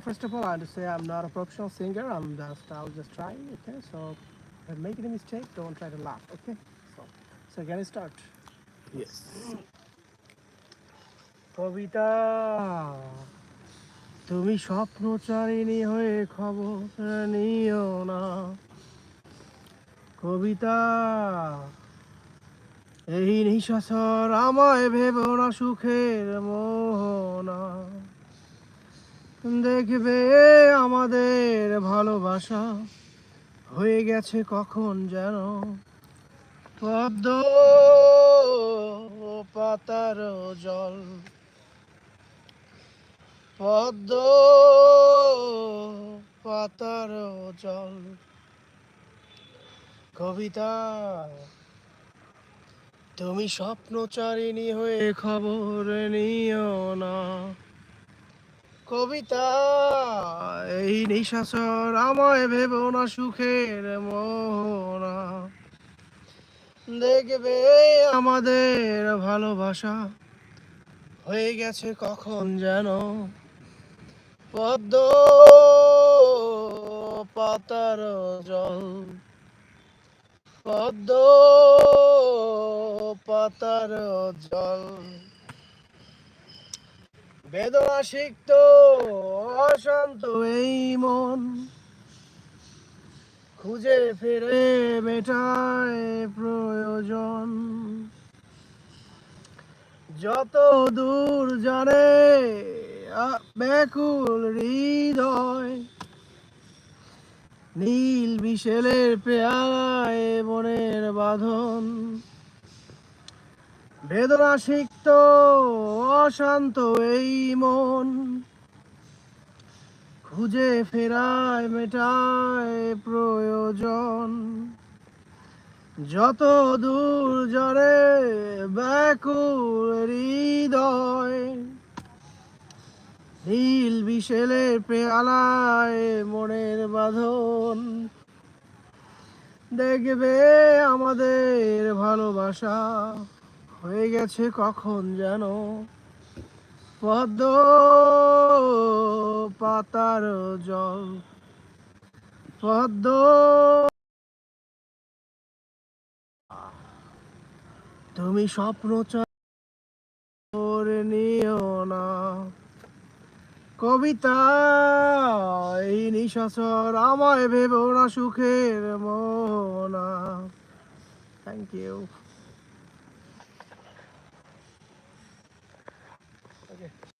First of all, I want to say I'm not a professional singer. I'm just, I was just trying. Okay, so if make any mistake, don't try to laugh. Okay, so so can I start? Yes. কবিতা তুমি স্বপ্নচারিণী হয়ে খবর নিও না কবিতা এই নিশাসর আমায় ভেব না সুখের মোহনা দেখবে আমাদের ভালোবাসা হয়ে গেছে কখন যেন? পদ্ম পাতার জল। পদ্ম পাতার জল। কবিতা, তুমি স্বপ্নচারিণী হয়ে খবর নিও। কবিতা, এই নিশাচর আমায় ভেব না সুখের মোহনা। দেখবে আমাদের ভালোবাসা হয়ে গেছে কখন যেন? পদ্ম পাতার জল, পদ্ম পাতার জল। বেদনা সিক্ত অশান্ত এই মন। খুঁজে ফিরে মেটায় প্রয়োজন। যত দূর জানে ব্যাকুল হৃদয়। নীল বিশেলের পেয়ালায় মনের বাঁধন। বেদনা সিক্ত অশান্ত এই মন। খুঁজে ফেরায়, মেটায় প্রয়োজন। যত দূর জরে ব্যাকুল হৃদয়, নীল বিশেলের পেয়ালায় মনের বাঁধন। দেখবে আমাদের ভালোবাসা। হয়ে গেছে কখন যেন? পদ্ম পাতার জল। পদ্ম তুমি স্বপ্ন করে নিও না। কবিতা, এই নিশাচর আমায় ভেবো না সুখের মোনা থ্যাংক ইউ Okay.